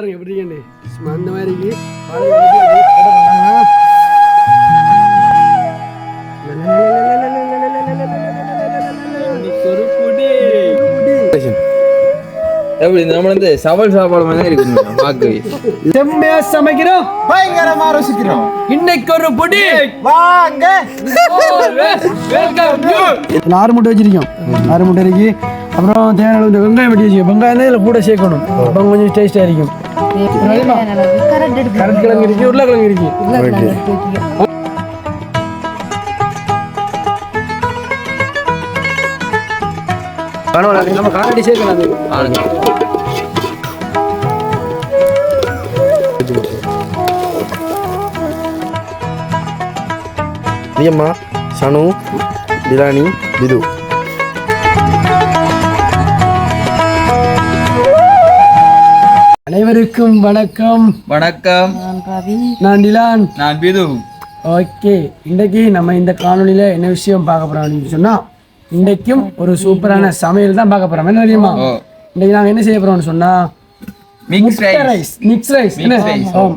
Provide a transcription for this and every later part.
பாருங்க எப்படி அந்த மாதிரி எப்படி நம்ம வந்து சவல் சாப்பாடு மாதிரி இருக்கு பாக்கு செம்மையா சமைக்கிறோம். பயங்கரமா ருசிக்கிறோம். இன்னைக்கு ஒரு பொடி. வாங்க. ஆறு முட்டை வச்சிருக்கோம். ஆறு முட்டை இருக்கு. அப்புறம் தேவையான வெங்காயம் வெட்டி வச்சுக்கோம் வெங்காயம் தான் இதில் கூட சேர்க்கணும். அப்போ கொஞ்சம் டேஸ்டாக இருக்கும். கரண்ட் கிழங்கு இருக்கு உருளைக்கிழங்கு இருக்கு பரவாயில்ல நம்ம காரடி சேர்க்கலாம் பிரியம்மா சனு டிலானி விது அனைவருக்கும் வணக்கம். வணக்கம். நான் டிலான் நான் பிது. ஓகே இன்றைக்கு நம்ம இந்த காணொளியில என்ன விஷயம் பார்க்க போறோம் அப்படின்னு சொன்னா இன்றைக்கும் ஒரு சூப்பரான சமையல் தான் பார்க்க போறோம். என்ன தெரியுமா? ஓ. இன்னைக்கு நாங்க என்ன செய்ய போறோம்னு சொன்னா மிக்ஸ் முட்டை ரைஸ் மிக்ஸ் ரைஸ்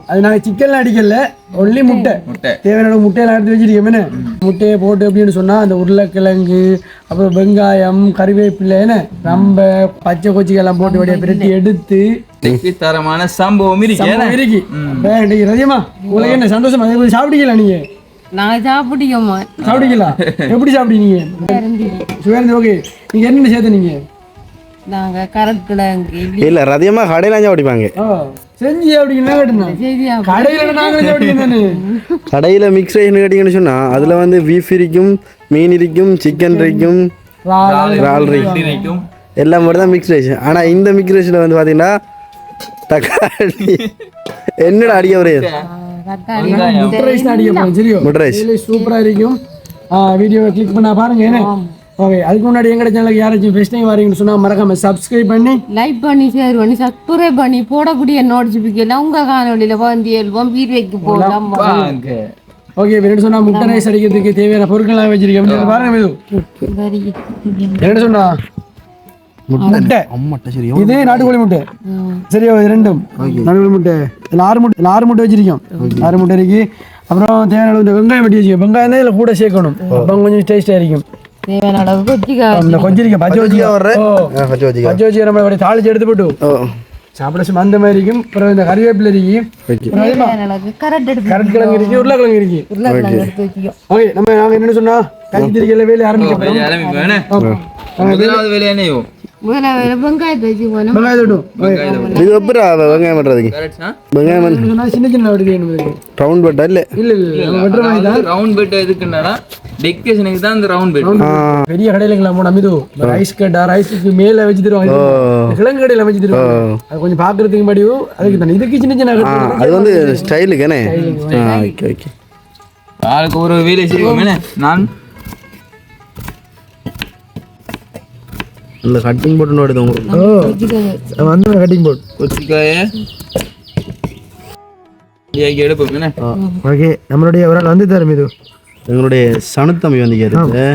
அது நாங்க சிக்கன்ல அடிக்கல ஒன்லி முட்டை. முட்டை. தேவையான முட்டையெல்லாம் எடுத்து வச்சிருக்கோம் என்ன? முட்டையை போட்டு அப்படின்னு சொன்னா அந்த உருளைக்கிழங்கு அப்புறம் வெங்காயம் கறிவேப்பிலை என்ன? ரொம்ப பச்சை கொச்சிக்காய் எல்லாம் போட்டு வடியா பிரட்டி எடுத்து தரமான சம்பவம் இருக்கு. ரஜியமா உங்களுக்கு என்ன சந்தோஷமா? அதே சாப்பிட்டீங்களா நீங்க? நாங்க சாப்பிட்டோமா சாப்பிட்டீங்களா? எப்படி சாப்பிட்டீங்க சுவேந்து ஓகே நீங்க என்னென்ன சேர்த்து நீங்க? நாங்க கரட் கிழங்கு இல்ல. ரதியமா கடையில செஞ்சு செய்தியா கடையில மிக்ஸ் ரைஸ்னு கேட்டீங்கன்னு சொன்னா அதுல வந்து பீஃப் இருக்கும் மீன் இருக்கும் சிக்கன் இருக்கும் இறால் இருக்கு நினைக்கும் எல்லாம் மட்டும் தான் மிக்ஸ் ரைஸ் ஆனா இந்த மிக்ஸ் ரைஸ்ல வந்து பாத்தீங்கன்னா தக்காளி. என்னடா அடிக்க ஒரே தக்காளி முட்டை ரைஸ் தான் அடிக்க போறோம் சரியோ? முட்டை ரைஸ் இதுல சூப்பரா இருக்கும். வீடியோவை கிளிக் பண்ணா பாருங்க ஓகே அதுக்கு முன்னாடி எங்கட சேனலுக்கு யாராச்சும் ஃபர்ஸ்ட் டைம் வரீங்கன்னு சொன்னா மறக்காம சப்ஸ்கிரைப் பண்ணி லைக் பண்ணி ஷேர் பண்ணி சப்ஸ்கிரைப் பண்ணி போடக்கூடிய நோட்டிபிகேஷன் உங்க காணொலியில வந்து எழுவோம் வீட் வைக்க போகலாம். வாங்க. ஓகே என்ன சொன்னா முட்டை ரைஸ் அடிக்கிறதுக்கு தேவையான பொருட்கள்லாம் வச்சிருக்கேன். பாருங்க இது சரி என்ன சொன்னா முட்டை. சரி இது நாட்டுக்கோழி முட்டை. இது ரெண்டும். நாட்டுக்கோழி முட்டை. இதுல ஆறு முட்டை ஆறு முட்டை வச்சிருக்கோம். ஆறு முட்டை இருக்கு. அப்புறம் தேவையான வெங்காயம் வெட்டி வச்சுக்கோம் வெங்காயம் தான் இதில் கூட சேர்க்கணும். அப்போ கொஞ்சம் டேஸ்டாக இருக்கும். தேவையான அளவு கொச்சிக்காய் அந்த கொஞ்சம் பச்சை வச்சு வர்றேன். ஓ. பச்சை வச்சுக்க பச்சை வச்சு நம்ம அப்படியே தாளிச்சு எடுத்து போட்டு ஓ. சாப்பிட சும்மா அந்த மாதிரி இருக்கும். அப்புறம் இந்த கறிவேப்பிலை இருக்கு. அப்புறம் அதே மாதிரி தேவையான அளவு கரட் எடுத்து கரட் கிழங்கு இருக்கு உருளைக்கிழங்கு இருக்கு. ஓகே. நம்ம நாங்கள் என்ன சொன்னா? கஞ்சித்திரிக்கையில் வேலையை ஆரம்பிக்க வெங்காயம் பண்றதுக்கு வெங்காயம் சொன்னா ரவுண்ட் பட்டா இல்ல இல்ல இல்ல ரவுண்ட் பெட் எதுக்குன்னா டெக்கரேஷனுக்கு தான் இந்த ரவுண்ட் பெட் பெரிய கடையிலங்களா போன அமிது ரைஸ் கேட்டா ரைஸுக்கு மேல வச்சு தருவாங்க கிழங்கு கடையில வச்சு தருவாங்க அது கொஞ்சம் பாக்குறதுக்கு மடியும் அதுக்கு தானே இதுக்கு சின்ன சின்ன. அது வந்து ஸ்டைலுக்கு ஓகே ஓகே ஆளுக்கு ஒரு வேலை செய்வோம் என்ன நான் அந்த கட்டிங் போட்டு நோடுது உங்களுக்கு. வந்து கட்டிங் போர்டு கொச்சிக்காய. ஏகி எடுப்போம் ஓகே நம்மளுடைய ஒரு வந்து தரும் இது. எங்களுடைய சனுத்தம்பி வந்து கேட்டு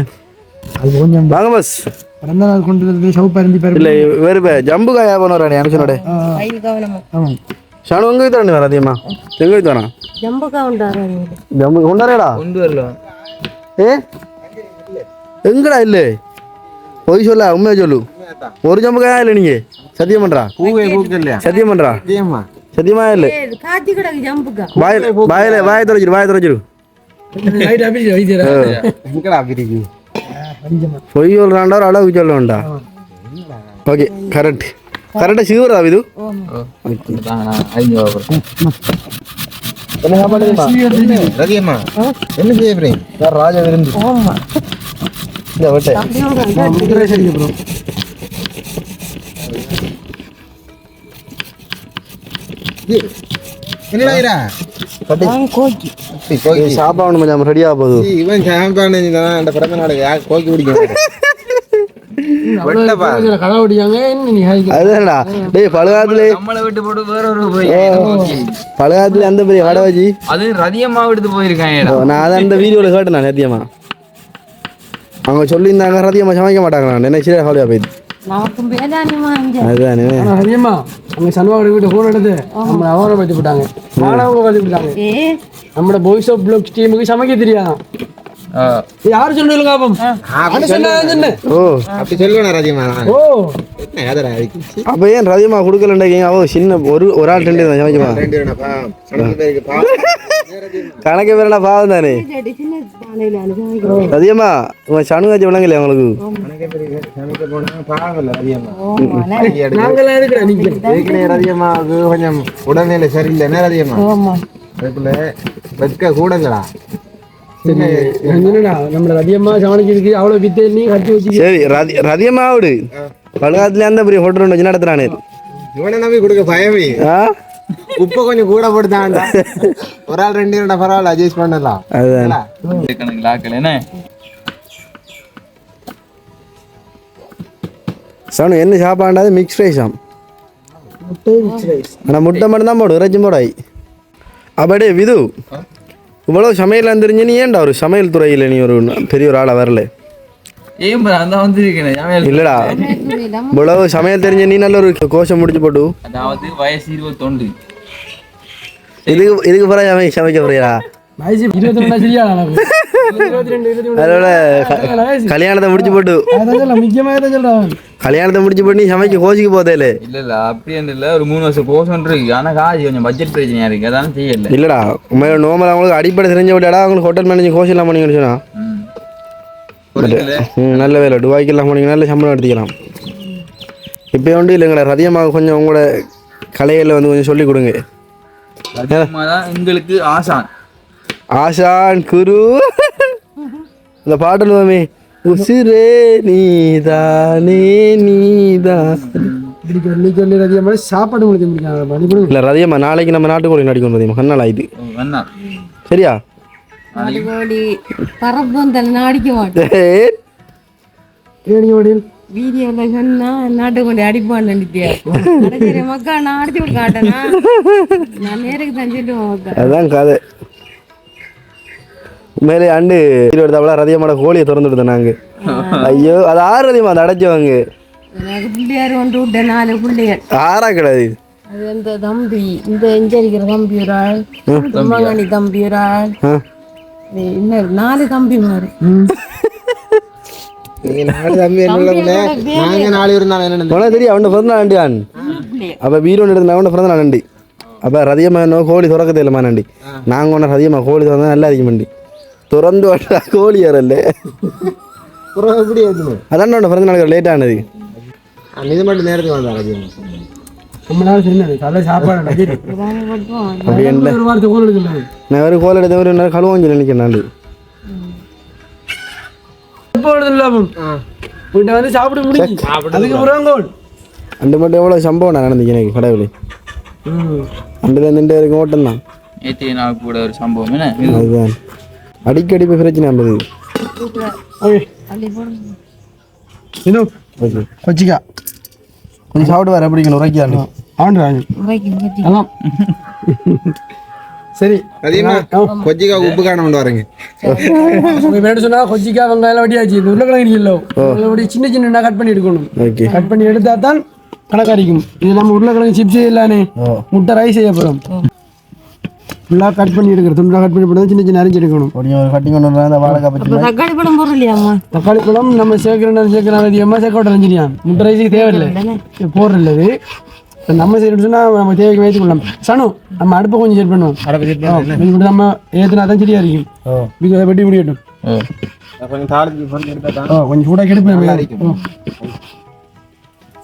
அது கொஞ்சம் வாங்க பஸ் பிறந்த நாள் கொண்டு வந்து சவுப்பா இருந்து பாரு இல்ல வேறு ஜம்பு காயா பண்ணுறானே எனக்கு சொன்னோட கையில் கவனமா ஆமா சனு உங்க வீட்டு வர அதிகமா? எங்க வீட்டு வரா ஜம்பு கவுண்டாரு ஜம்பு கொண்டாரேடா கொண்டு வரலாம். ஏ? எங்கடா இல்ல? பொய் சொல்ல உண்மையா சொல்லு. ஒரு ஜம்பு காயா இல்லை நீங்க? சத்தியம் பண்றா? சத்தியம் பண்றா? சத்தியமா? இல்லை? ஜம்புக்கா. வாயில வாயில வாயை துடைச்சிரு வாயை துடைச்சிரு பொய் சொல்றாண்டா ஒரு அளவுக்கு சொல்ல வேண்டா ஓகே கரெக்ட். கரெக்டாக சிவரா இது என்ன சாப்பாடு? ரதியம்மா என்ன செய்ய போறீங்க? ராஜா விருந்து இந்த வட்டை என்னடா கோக்கி சாப்பாடு கொஞ்சம் ரெடியாக போகுது இவன் சாம்பான் அந்த பிறந்த யார் கோக்கி பிடிக்கும் பழகாத்துல நம்மளை விட்டு போட்டு வேற ஒரு போய் பழகாத்துல அந்த பெரிய கடை வச்சு அது ரதியமா எடுத்து போயிருக்காங்க நான் அந்த வீடியோவில் கேட்டேன் நான் நேத்தியமா அவங்க சொல்லியிருந்தாங்க ரதியம்மா சமைக்க மாட்டாங்க நான் சரியா கவலையாக போயிடுது அதுதானே சன்வாவோட வீட்டு ஃபோன் எடுத்து நம்ம மாணவங்க நம்மளோட பாய்ஸ் ஆஃப் பிளாக் டீமுக்கு சமைக்க தெரியாதான் ஆ. யாரு சொல்லுங்க சொன்ன ஓ. அப்படி சொல்லுவேன் ராஜ்யமா ஓ. அப்போ ஏன் ரதியமா கொடுக்கலன்றீங்க? அவ சின்ன ஒரு ஒரு ஆள் ரெண்டு சமைக்குமா? கணக்கு பேரடா பாவம் தானே ரதியம்மா உன் சனுகாச்சி விளங்கலையா உங்களுக்கு ரதியம்மாவுக்கு கொஞ்சம் உடல்நிலை சரியில்லை ரதியம்மா ஆமா அதுக்குள்ள வெட்க கூடங்களா என்னடா நம்மள அதிகமா சமாளிக்கிறதுக்கு அவ்வளவு வித்தை நீ கட்டி வச்சு சரி ரதி ரதியம்மா விடு பழகாத்துல அந்த பெரிய ஹோட்டல் வச்சு நடத்துறானே இவனை நம்பி கொடுக்க பயமே உப்பு கொஞ்சம் கூட போட்டுதான்டா ஒரு ஆள் ரெண்டு ரெண்டா பரவாயில்ல அட்ஜஸ்ட் பண்ணலாம். அதுதான். என்ன? சனு என்ன சாப்பாண்டாது மிக்ஸ் ரைஸாம் ஆனால் முட்டை மட்டும் தான் போடும் இறைச்சி போடாய் அப்படியே விது இவ்வளோ சமையல் தெரிஞ்சு நீ ஏன்டா ஒரு சமையல் துறையில் நீ ஒரு பெரிய ஒரு ஆளாக வரல? ஏன் bro, அந்த வந்திருக்கேன் சமையல் இல்லடா. இவ்வளவு சமையல் தெரிஞ்ச நீ நல்ல ஒரு கோஷம் முடிச்சு போட்டு. அதாவது வயசு இருபத்தொண்டு இதுக்கு இதுக்கு பிறகு சமை சமைக்க போறியா கல்யாணத்தை முடிச்சு போட்டு. கல்யாணத்தை முடிச்சு போட்டு நீ சமைக்க கோச்சிக்கு போதேலே. இல்ல இல்ல அப்படி ஒன்றும் இல்ல. ஒரு மூணு வருஷம் இருக்கு. ஆனா காசு கொஞ்சம் பட்ஜெட் பிரச்சனையா இருக்கு. அதான் செய்யல. இல்லடா உண்மையில நோமல் அவங்களுக்கு அடிப்படை தெரிஞ்ச விட்டாடா அவங்களுக்கு ஹோட்டல் மேனேஜர் கோர்ஸ் இல்லாமல் பண்ணீங்கன்னு சொன்னா. நல்ல வேலை. துபாய்க்கு எல்லாம் போனீங்க நல்ல சம்பளம் எடுத்துக்கலாம். இப்போ ஒன்றும் இல்லைங்கடா ரதியமாக கொஞ்சம் உங்களோட கலைகளை வந்து கொஞ்சம் சொல்லிக் கொடுங்க. எங்களுக்கு ஆசான். ஆஷான் குரு. இந்த பாட்டு மாமி உசிரே நீதானே நீதான். சொல்லி சொல்லி சாப்பாடு உங்களுக்கு இல்லை ரதியம்மா நாளைக்கு நம்ம நாட்டுக்கோழி நடிக்கணும் ரதியம்மா கண்ணால் ஆயிடுது வேணா கோடி பரப்பந்தல் நாடிக்க மாட்டேன் ஏனிங்க வடியில் சொன்னா நாட்டு கொண்டு அடிப்பான்னு நினைத்தியா மக்கா நான் அடிச்சு விட காட்டேனா நான் நேருக்கு மக்கா கதை மேலே ரதியம்மாட கோழியை திறந்து விடுதோம் நாங்கள் ஐயோ அது ஆறு ரதியம்மா அதை அடைச்சவங்க எனக்கு பிள்ளையார் ஒன்று விட்ட நாலு பிள்ளையார் ஆறா கிடையாது அது அந்த தம்பி இந்த எஞ்சரிக்கிற தம்பி ஒரு ஆள் தம்பி ஒரு ஆள் ஆ இன்னும் நாலு தம்பி மாதிரி நீங்க என்ன நாங்க என்ன அப்போ நண்டி என்ன கோழி திறக்கதே இல்லைம்மா நண்டி நாங்கள் ஒன்று ரதியம்மா கோழி திறந்தா நல்லா அதிகம் மண்டி திறந்து விட்டா கோழி ஏறல புறம் எப்படி இருக்கணும் அதான் உன்னோட பிறந்த ரொம்ப நாள் சொன்னது தலை சாப்பாடு ஒரு வாரத்தை கோல் எடுக்கல நான். ஒரு கோல் எடுத்த ஒரு நேரம் கழுவாஞ்சு நினைக்கிறேன் நாள் எப்போ லாபம் வீட்டை வந்து சாப்பிட முடியும் அதுக்கு புறம் கோல். அந்த மட்டும் எவ்வளோ சம்பவம் நான் நடந்துச்சு எனக்கு கடவுளே. அந்த நின்று இருக்கும் ஓட்டம் தான். நேற்றைய நாள் கூட ஒரு சம்பவம் என்ன? அதுதான். அடிக்கடி போய் பிரச்சனை ஆகுது. இன்னும்? ஓகே. கொச்சிக்கா. கொஞ்சம் சாப்பிட்டு வர பிடிக்கணும் உரைக்காண்டு ஆண்டு ராஜு அதான் சரி. உப்பு காண கொண்டு வரேங்க. உங்க பேர் சொன்னா கொச்சிக்கா வெங்காயம் வட்டியாச்சு இந்த உருளைக்கிழங்கு இல்லோ உருளைக்கிழங்கு சின்ன சின்ன கட் பண்ணி எடுக்கணும். ஓகே. கட் பண்ணி எடுத்தா தான் கணக்காரிக்கும் இது நம்ம உருளைக்கிழங்கு சிப்ஸ் இல்லானே முட்டை ரைஸ் செய்ய போகிறோம் ஃபுல்லாக கட் பண்ணி எடுக்கிறது. துண்டாக கட் பண்ணி போட்டு சின்ன சின்ன அரிஞ்சு எடுக்கணும். கொஞ்சம் கட்டி கொண்டு வந்தா அந்த வாழைக்காய் பற்றி தக்காளி பழம் தக்காளி நம்ம சேர்க்கிறோம் சேர்க்கிறோம் அதிகமாக சேர்க்க விட்டு அரைஞ்சிரியான் முட்டை ரைஸுக்கு தேவையில்லை. இது. போடுறது நம்ம சொன்னால் நம்ம தேவைக்கு வைத்து கொள்ளலாம் சனு நம்ம அடுப்பை கொஞ்சம் செட் பண்ணுவோம். அடுப்பு இப்படி நம்ம ஏற்றினா தான் சரியா இருக்கும். இது வெட்டி முடியட்டும் கொஞ்சம் சூடாக கெடுப்பேன்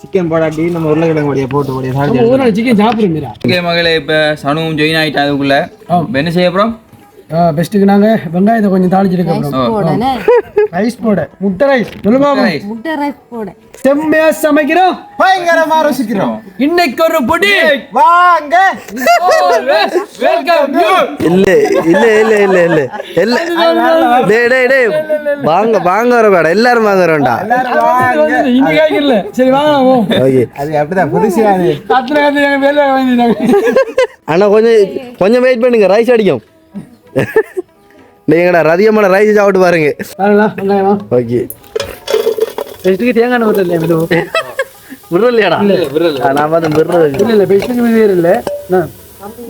சிக்கன் போடாட்டி நம்ம உருளைக்கிழங்கு வடியை போட்டு வடியை சிக்கன் சாப்பிடுறோம் மீரா. ஓகே மகளே இப்போ சனுவும் ஜாயின் ஆகிட்டா அதுக்குள்ள. என்ன செய்ய போகிறோம் பெஸ்ட்டுக்கு நாங்கள் வெங்காயத்தை கொஞ்சம் தாளிச்சிருக்க அப்புறம் போடனே ரைஸ் போட. முட்டை ரைஸ் சொல்லுமா முட்டை ரைஸ் போட. செம்மையா சமைக்கிறோம். பயங்கரமா ருசிக்கிறோம். இன்னைக்கு ஒரு பொடி. வாங்க. வெல்கம் இல்ல இல்ல இல்ல இல்ல இல்ல. இல்ல டேய் டேய் டேய். வாங்க வாங்க வர வேடா. எல்லாரும் வாங்க வரேன்டா இங்க காய்க்கல சரி வாங்க. ஓகே. அது அப்படிதான் புதுசா அது. அத்தனை வேலை வாங்கிட்டாங்க அண்ணா கொஞ்சம் கொஞ்சம் வெயிட் பண்ணுங்க. ரைஸ் அடிக்கும். நீங்கடா ரதியமான ரைஸ் சாப்பிட்டு பாருங்க. ஓகே. பெஸ்ட்டுக்கு தேங்காய் எண்ணெய் ஊற்றல விரலையாடா நான் பார்த்து விரல் இல்ல பெஸ்ட்டுக்கு வேறு இல்ல.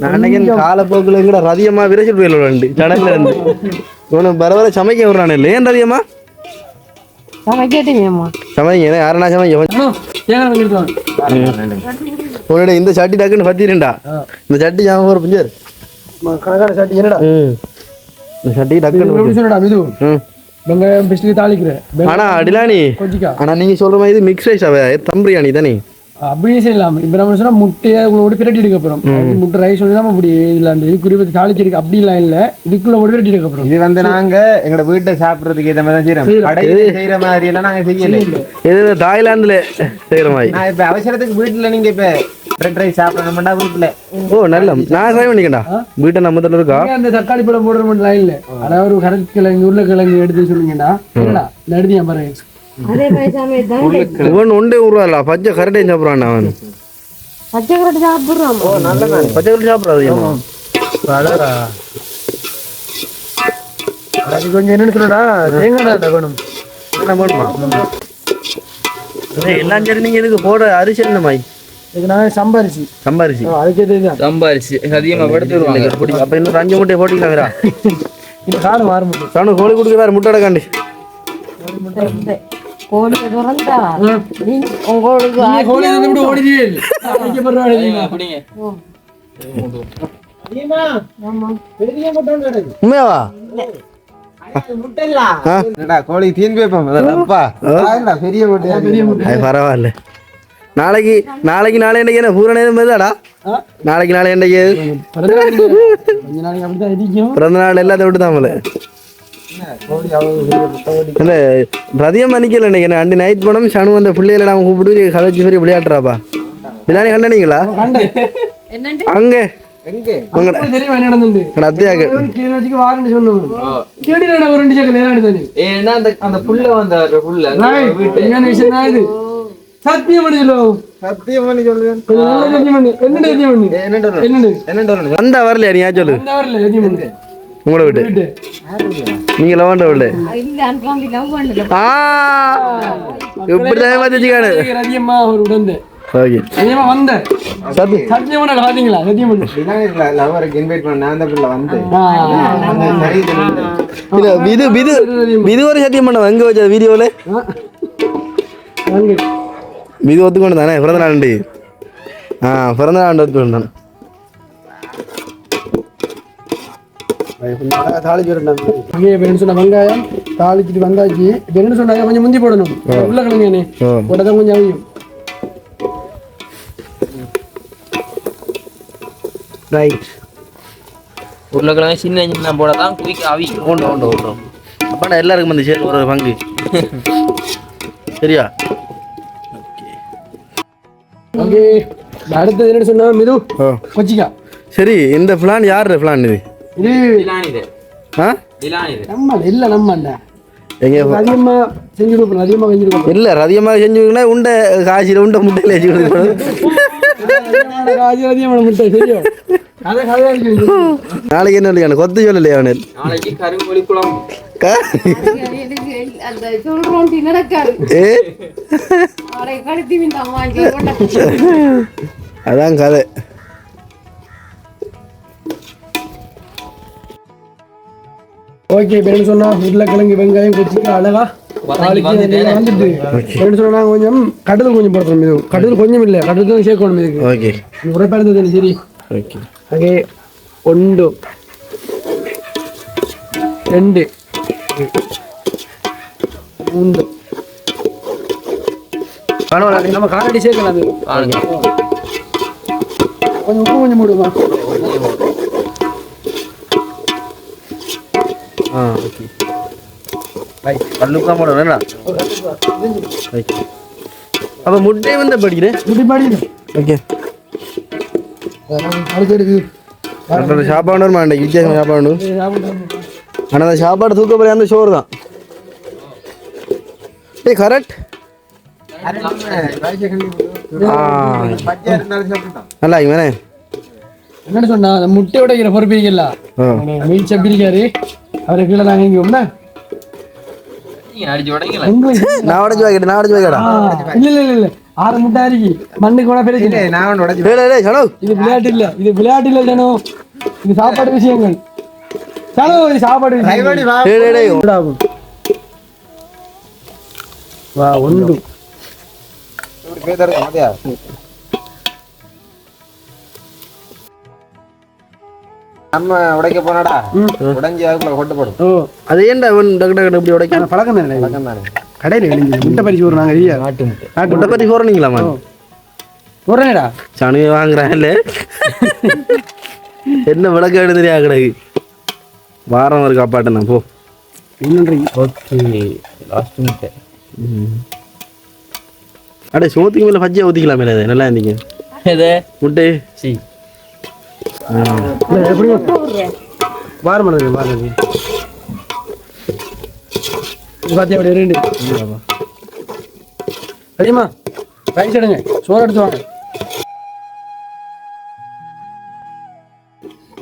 அன்னைக்கு காலப்போக்கில் எங்கட ரதியமா விரைச்சிட்டு போயிடல ரெண்டு சடங்குல இருந்து இவனு வர வர சமைக்க விடுறானே இல்லை ஏன் ரதியம்மா? சமைக்க வாங்கிட்டு வாங்க. உன்னோட இந்த சட்டி டக்குன்னு பத்திரண்டா இந்த சட்டி ஞாபகம் ம, கணக்கான சாட்டி என்னடா? சட்டி டக்குன்னு. வெங்காயம் பெஸ்ட்டுக்கு தாளிக்கிறேன். ஆனா அடிலானி. ஆனா நீங்க சொல்ற மாதிரி இது மிக்ஸ் ரைஸ் அவ தம் பிரியாணி தானே? அப்படியே செய்யலாம்? இப்போ நம்ம சொன்னா முட்டையை கூட பிரட்டி எடுக்க அது முட்டை ரைஸ் வந்து அப்படி இதுல அந்த இது குறிப்பிட்டு தாளிச்சிருக்கு அப்படிலாம் இல்ல. இதுக்குள்ள கூட பிரட்டி எடுக்க இது வந்து நாங்க எங்களோட வீட்டை சாப்பிடுறதுக்கு ஏத்த மாதிரி தான் செய்யறோம். கடையில செய்யற மாதிரி எல்லாம் நாங்க செய்யல. இது தாய்லாந்துல மாதிரி. நான் இப்ப அவசரத்துக்கு வீட்டுல நீங்க இப்ப ரெட் ரைஸ் சாப்பிடணும்டா வீட்டுல. ஓ நல்ல நான் ட்ரை பண்ணிக்கண்டா வீட்டை நம்ம தள்ள இருக்கா? அந்த தக்காளி பழம் போடுற மட்டும் லைன்ல அதாவது ஒரு கரட் கிழங்கு உருளைக்கிழங்கு எடுத்து சொல்லுங்கடா. இந்த எடுத்து பாருங்க இவன் பச்சை கரட்டையும் சாப்பிட்றான் அவன். பச்சை கரட்டு சாப்பிடுறோம் பச்சை கரட்டை சாப்பிடாது அது கொஞ்சம் என்னன்னு சொல்லடா. தேங்காய் தகணும் என்ன பண்ணுமா எல்லாம் சரி நீங்க இதுக்கு போட? அரிசி என்ன மாய்? சம்பாரிச்சு சம்பாரிசி. அதுக்கே தெரியுதான் சம்பாரிச்சு அதிகமாக படுத்து வருவாங்க. அப்ப இன்னும் அஞ்சு முட்டையை போட்டிக்கலாங்கிறா இந்த காலம் மாற முடியும் சனு கோழி கொடுக்க வேற முட்டை கோழி திறந்தா உங்களுக்கு கோழி உண்மையாவா? கோழி பெரிய முட்டை. பரவாயில்ல. நாளைக்கு நாளைக்கு நாளை என்னைக்கு என்ன? பூரண எதுவும் வருதாடா? நாளைக்கு நாளை என்னைக்கு? பிறந்த நாள் எல்லாத்தையும் விட்டு தாமல இல்ல ரதியம் அன்னைக்கு இன்னைக்கு. என்ன அண்டி நைட் படம் சனு அந்த பிள்ளைகளை நாம கூப்பிட்டு கதைச்சு பெரிய விளையாடுறாப்பா பின்னாடி கண்டனீங்களா அங்க. என்ன நேரம் அந்த புள்ள வந்த புள்ள. சத்தியம் சத்தியம் சத்தியம் சத்தியம் வந்தா வரலையா நீ சொல்லு? சத்தியம் உங்களை விட்டு. விட்டு. நீங்க இல்ல? லவ் இதுக்கு ரதியம்மா ஒரு உடந்து. ஓகே. ரதியம்மா வந்த. சத்தி சத்தியம் சத்தியம் பண்ணு லவருக்கு இன்வைட் பண்ண நான் தான் பிள்ளை வந்து ஆ, அந்த சரி சொல்லிட்டு. இது விது விது விது ஒரு சத்தியம் பண்ண எங்க வச்ச வீடியோல விது ஒத்துக்கொண்டு தானே? பிறந்த நாள் ஆ பிறந்த நாள் ஒத்துக்கொண்டு தானே. சொன்ன வெங்காயம் தாளிச்சுட்டு வந்தாச்சு என்ன சொன்னாங்க கொஞ்சம் முந்தி போடணும் உள்ள கிழங்கு ஓ. போட்டதான் கொஞ்சம் அவியும் ரைட் உருளைக்கிழங்கு சின்ன சின்ன போட தான் குயிக்க அவி உண்டு உண்டு உண்டு அப்படா எல்லாருக்கும் அந்த சேர்ந்து ஒரு பங்கு. சரியா? அடுத்தது என்ன சொன்னா மிது ஓ கொச்சிக்கா. சரி இந்த பிளான் யார் பிளான் இது? இது இலானிது ஆ? நம்ம இல்ல நம்ம இல்ல எங்க அதிகமா செஞ்சு கொடுப்போம் அதிகமா செஞ்சு கொடுப்போம். இல்ல அதிகமாக செஞ்சுக்கணும் உண்டை காய்ச்சியில் உண்டை முட்டையில் வச்சு கொடுக்கணும். அதிகமான முட்டை நாளைக்கு என்ன இல்லையா கொத்து சொல்லலையா அவனு? நாளைக்கு கருங்கோழி குழம்பு. எனக்கு அந்த ஓகே இப்போ என்ன சொன்னால் உருளைக்கிழங்கு வெங்காயம் கொச்சிக்கு அழகா வந்துட்டு. என்ன சொன்னா கொஞ்சம் கடல் கொஞ்சம் போடுறோம் இது. கடல் கொஞ்சம் இல்லை கடல் தான் சேர்க்கணும் இதுக்கு. ஓகே உரைப்பாடு சரி. ஓகே ஓகே ஒன்று ரெண்டு மூன்று. நம்ம காலடி சேர்க்கலாம் கொஞ்சம் கொஞ்சம் போடுமா? ஓகே ரைட் கல்லுக்கா போட வேணா ரைட். அப்போ முட்டை வந்து படிக்கிறேன் இப்படி பாடி ஓகே. அடுத்தது சாப்பாடு வருமா வித்தியாசம் சாப்பாடு. ஆனால் அந்த சாப்பாடு தூக்கப்படி அந்த சோறு தான். கரெக்ட். நல்லா இவனே என்னன்னு சொன்னா முட்டை உடைக்கிற பொறுப்பு இருக்கல ஆ. மீன் சப்பிரிக்காரு. அவரை கீழே நாங்கள் உங்களுக்கு நான் உடச்சு வைக்கட்டேன் நான் உடச்சு வைக்கடா இல்ல இல்ல இல்ல ஆறு முட்டை அரிக்கி. மண்ணுக்கு கூட இல்ல நான் ஒன்று உடச்சு டேய் டேய், டேய் சனோ. இது விளையாட்டு இல்ல. இது விளையாட்டு இல்ல ஜனோ இது சாப்பாடு விஷயங்கள். சனோ இது விஷயங்கள். வா. ஒன்று மாதிரியா நம்ம உடைக்க போனாடா. உடைஞ்சி அதுக்குள்ள கொண்டு போடும் ஓ அது ஏன்டா அவன் டக்கு டக்கு இப்படி உடைக்க? பழக்கம் தானே? பக்கம் தானே. கடையில் எழுந்து முட்டை பறிச்சு ஒரு நாங்கள் ஐயா நாட்டு முட்டை. நாட்டு முட்டை. பற்றி போறீங்களா மேம் உடனேடா சனு வாங்குறான்ல. என்ன விளக்க எடுத்துறியா கிடக்கு வாரம் ஒரு காப்பாட்டேன் போ. ஓகே லாஸ்ட் முட்டை. அடே சோத்துக்கு மேலே பஜ்ஜியா ஊற்றிக்கலாமே அது நல்லா இருந்தீங்க முட்டை. சி. எப்படி வாரம் பண்ணது வாரம் இது பார்த்தியா அப்படி ரெண்டு. சரிம்மா ரைஸ் எடுங்க. சோறு எடுத்து வாங்க.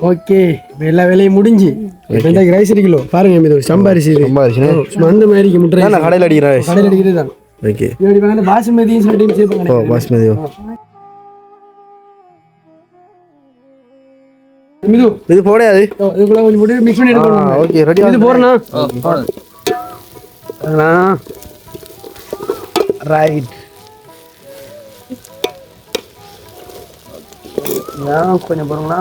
ஓகே இப்போ எல்லா வேலையும் முடிஞ்சு. இந்த ரைஸ் கிலோ பாருங்க இது சம்பாரிசி இது சம்பாரிச்சுனா? ஓ, சும்மா அந்த மாதிரி முட்டை கடையில் அடிக்கிறேன் கடையில் அடிக்கிறது தான். ஓகே. இப்படி பாசுமதியும் சில டைம் சேர்ப்பாங்க ஓ பாஸ்மதியோ மிது இது போடையாது இதுக்குள்ள கொஞ்சம் முடி மிக்ஸ் பண்ணி எடுக்கணும் ஓகே ரெடி இது போறேண்ணா ரைட் கொஞ்சம் போறோங்களா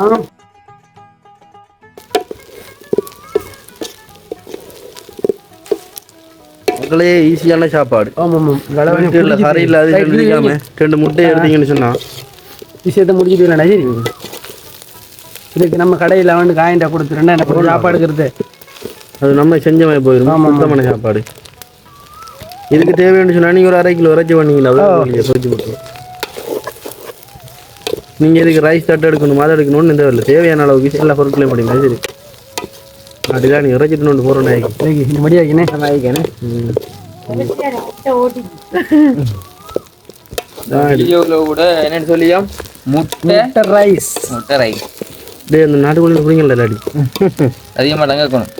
மக்களே ஈஸியான சாப்பாடு. ஆமாம் ஆமாம் சொல்லிக்காம ரெண்டு முட்டை எடுத்தீங்கன்னு சொன்னா. விஷயத்தை முடிச்சுட்டு சரி. இதுக்கு நம்ம கடையில் வந்து காயின்டா கொடுத்துருந்தா எனக்கு ஒரு சாப்பாடு இருக்கிறது அது நம்ம செஞ்ச மாதிரி போயிடும் சுத்தமான சாப்பாடு. இதுக்கு தேவைன்னு சொன்னா நீங்க ஒரு அரை கிலோ இறைச்சி பண்ணீங்களா அவ்வளோ சொச்சு போட்டு நீங்க இதுக்கு ரைஸ் தட்டு எடுக்கணும் அதை எடுக்கணும்னு இந்த இல்லை தேவையான அளவுக்கு எல்லா பொருட்களையும் படிங்க சரி அப்படிதான் நீ இறைச்சிட்டு போறோம் நாய்க்கு இந்த மடியாக்கினே வீடியோவில் கூட என்னன்னு சொல்லியா? முட்டை. ரைஸ் முட்டை ரைஸ் டேய் அந்த நாட்டுக்கோழி பிடிங்கல இல்லாடி அதிகமாக தாங்க இருக்கணும்.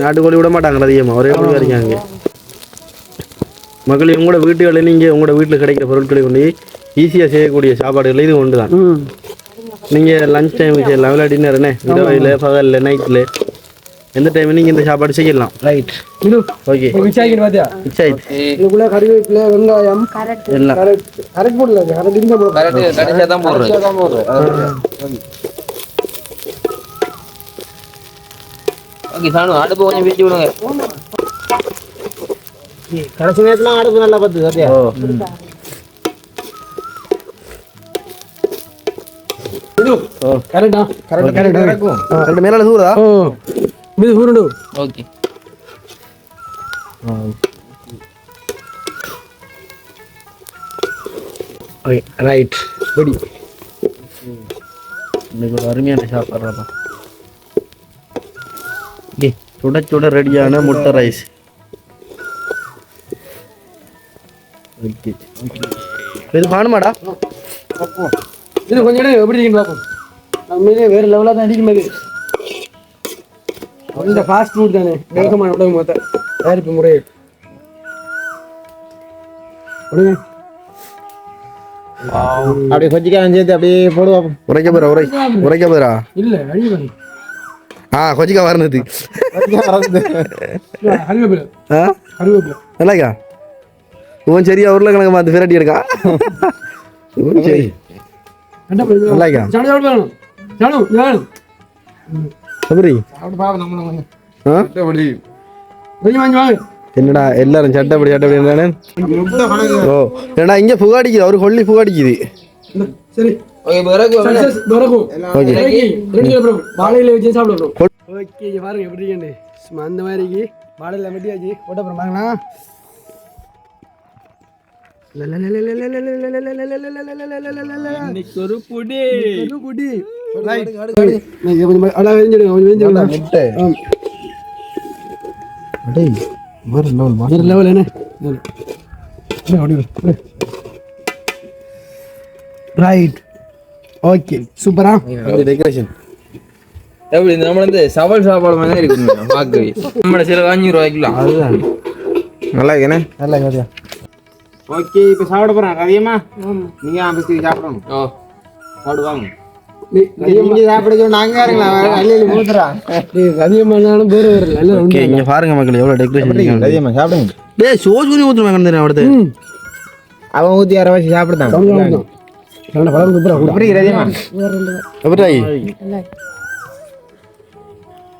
நாட்டுக்கோழி விட மாட்டாங்க அதிகமாக ஒரே கோழி வரைக்காங்க மக்கள் உங்களோட வீட்டுகளில் நீங்கள் உங்களோட வீட்டில் கிடைக்கிற பொருட்களை கொண்டு ஈஸியாக செய்யக்கூடிய சாப்பாடுகள் இது ஒன்று தான் நீங்கள் லஞ்ச் டைம் செய்யலாம் என்ன இரவையில் பகலில் நைட்டில் எந்த டைம் நீங்கள் இந்த சாப்பாடு செய்யலாம்? ரைட் இது ஓகே பார்த்தியா மிக்ஸ் ஆயிடுச்சு இதுக்குள்ள கறிவேப்பிலை வெங்காயம் எல்லாம் கரெக்ட் கரெக்ட் போடல கரெக்ட் இருந்தா போடலாம் கரெக்டு கடைசியாக தான் போடுறது. ஓகே சாணு அடுப்பு கொஞ்சம் வீட்டு விடுங்க. கடைசி நேரத்துல அடுப்பு நல்லா ஓ. இது கரெக்டா? கரெக்ட்? கரெக்ட் ரெண்டு மேலே சூறா இது உருண்டு ஓகே. ரைட் ரெடி இன்னைக்கு ஒரு அருமையான சாப்பாடுறப்பா. ஓகே சுட சுட ரெடியான முட்டை ரைஸ் ஓகே இது காணுமாடா? இது கொஞ்சம் எப்படி இருக்குன்னு பார்ப்போம். வேற லெவலாக தான் அடிக்கும் அது இந்த ஃபாஸ்ட் ஃபுட் தானே. வேகமான உணவு மொத்த. தயாரிப்பு முறை. அப்படியே கொச்சிக்காய் சேர்த்து அப்படியே போடுவோம் உரைக்க போறா உரை உரைக்க போறா. இல்ல அடி பண்ணி ஆ கொச்சிக்கா வரணுது நல்லாக்கா இவன் சரியா உருளைக்கிழங்கு பார்த்து விரட்டி இருக்கா இவன் சரி. நல்லாக்கா அப்படி வாங்க என்னடா எல்லாரும் சட்டப்படி சட்டப்படி இருந்தானே முட்டை கணக்கு ஓ ஏன்னா இங்கே புகாடிக்குது அவரு கொல்லி புகாடிக்குது சரி. ஓகே வாழையில வச்சு சாப்பிடுறோம் பாருங்க எப்படி அந்த மாதிரி வாழையில வெட்டியாச்சு. போட்ட அப்புறம் இன்னைக்கு ஒரு புடி. ஒரு. Right. நீங்க கொஞ்சம் அழகா வெஞ்சிடுங்க, கொஞ்சம் வெஞ்சிடுங்க. முட்டை. அடேய் வேற லெவல் வேற என்ன? ஓகே சூப்பரா டெக்கரேஷன் எப்படி நம்ம வந்து சவல் சாப்பாடு மாதிரி தான் இருக்கு பார்க்கவே. சில அஞ்சு ரூபாய்க்குலாம் அதுதான். நல்லா இருக்கேனே? நல்லா கதையா ஓகே இப்போ சாப்பிட போறேன். ரவியம்மா நீங்க ஆபீஸ்க்கு சாப்பிடணும். ஓ சாப்பிடுவாங்க பாருங்க மக்கள் எவ்வளவு டெக்கரேஷன் சாப்பிடுங்க டேய் சோஸ் ஊத்துறேன் கண்டேன் அடுத்து அவன் ஊத்தி வச்சு சாப்பிடுதான்.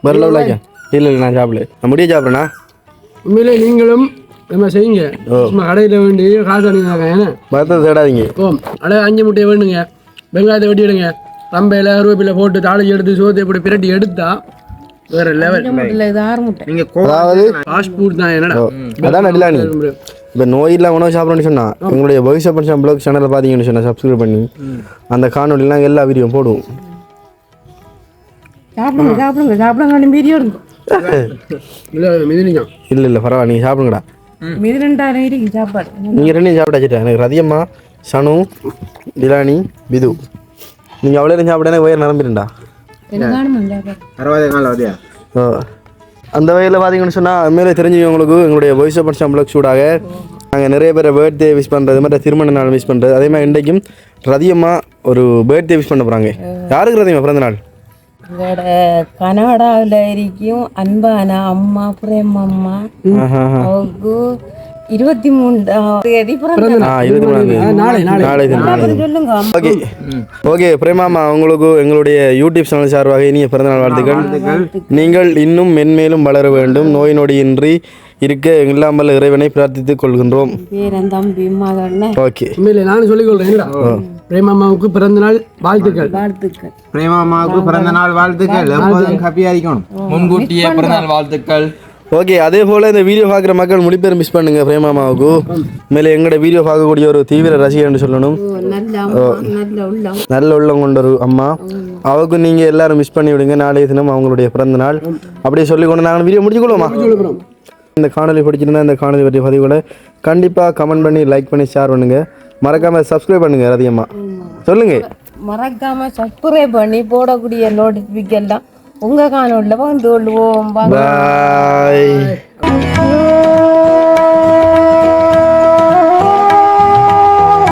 வரல இல்ல இல்ல நான் சாப்பிடல. நான் முடிய சாப்பிட்றேண்ணா உண்மையிலே நீங்களும் நம்ம செய்யுங்க? சும்மா கடையில் வேண்டி காசு அணிங்க ஏன்னா மரத்தை தேடாதீங்க. ஓ அட அஞ்சு முட்டையை வேணுங்க. வெங்காயத்தை வெட்டிடுங்க ரம்பையில் கருவேப்பிலை போட்டு தாளிச்சு எடுத்து சோத்தை இப்படி பிரட்டி எடுத்தா வேற லெவல் நீங்க அதாவது ஃபாஸ்ட் ஃபுட் தான் என்னடா? அதான் அடிலானி இப்போ நோய் இல்லாம உணவு சாப்பிட்றோன்னு சொன்னா எங்களுடைய பவிஷ்ய பஞ்சம் பிளாக் சேனலில் பார்த்தீங்கன்னு சொன்னா சப்ஸ்கிரைப் பண்ணி. அந்த காணொலிலாம் எல்லா வீடியோ போடுவோம். சாப்பிடுங்க சாப்பிடுங்க சாப்பிடுங்க. மீதி இருக்கும். இல்லை இல்லை பரவாயில்ல நீங்கள் சாப்பிடுங்கடா. மீதி ரெண்டாயிரம் சாப்பாடு நீங்கள் ரெண்டையும் சாப்பிட வச்சுட்டேன் எனக்கு ரதியம்மா சனு டிலானி பிது நீங்கள் அவ்வளோ நேரம் சாப்பிட எனக்கு வயிறு நிரம்பிடுண்டா அறுபது நாள் ஓ. அந்த வகையில் பார்த்தீங்கன்னு சொன்னால் மேலே தெரிஞ்சவங்களுக்கு எங்களுடைய வாய்ஸ் ஆஃப் சம்பளக் சூடாக நாங்கள் நிறைய பேரை பர்த்டே விஷ் பண்ணுறது மாதிரி திருமண நாள் விஷ் பண்ணுறது அதே மாதிரி இன்றைக்கும் ரதியமாக ஒரு பர்த்டே விஷ் பண்ண போகிறாங்க யாருக்கு ரதியம்மா பிறந்த நாள் இதோட கனடாவில் இருக்கும் அன்பான அம்மா பிரேமம்மா. ஆஹா அவருக்கு இருபத்தி ஓகே. ஓகே. பிரேமாமா உங்களுக்கு எங்களுடைய யூடியூப் சேனல் சார்பாக இனிய பிறந்தநாள் வாழ்த்துக்கள். நீங்கள் இன்னும் மென்மேலும் வளர வேண்டும். நோய் நொடியின்றி இருக்க இல்லாமல் இறைவனை பிரார்த்தித்துக் கொள்கின்றோம். ஓகே. உண்மையிலே நானும் சொல்லிக்கொள்றேன் பிரேமாமாவுக்கு பிறந்த நாள் வாழ்த்துக்கள். வாழ்த்துக்கள். பிரேமாமாவுக்கு பிறந்த நாள் வாழ்த்துக்கள். எப்போதும் ஹாப்பியா இருக்கணும். முன்கூட்டியே பிறந்தநாள் வாழ்த்துக்கள். ஓகே அதே போல் இந்த வீடியோ பார்க்குற மக்கள் முடிப்பேர் மிஸ் பண்ணுங்க பிரேமாமாவுக்கு. மேலே எங்களோட வீடியோ பார்க்கக்கூடிய ஒரு தீவிர ரசிகர்னு சொல்லணும். நல்ல உள்ளம். நல்ல உள்ளம் கொண்ட ஒரு அம்மா. அவருக்கு நீங்கள் எல்லாரும் மிஸ் பண்ணி விடுங்க. நாளைய தினம் அவங்களுடைய பிறந்த நாள் அப்படியே சொல்லிக்கொண்டு நாங்கள் வீடியோ முடிச்சுக்கொள்வோமா இந்த காணொலி பிடிச்சிருந்தா இந்த காணொலி பற்றிய பதிவுகளை கண்டிப்பாக கமெண்ட் பண்ணி லைக் பண்ணி ஷேர் பண்ணுங்க. மறக்காம சப்ஸ்கிரைப் பண்ணுங்க அதிகமாக சொல்லுங்க. மறக்காம சப்ஸ்கிரைப் பண்ணி போடக்கூடிய நோட்டிஃபிகேஷன் உங்க காணொலியில் வந்து பாய்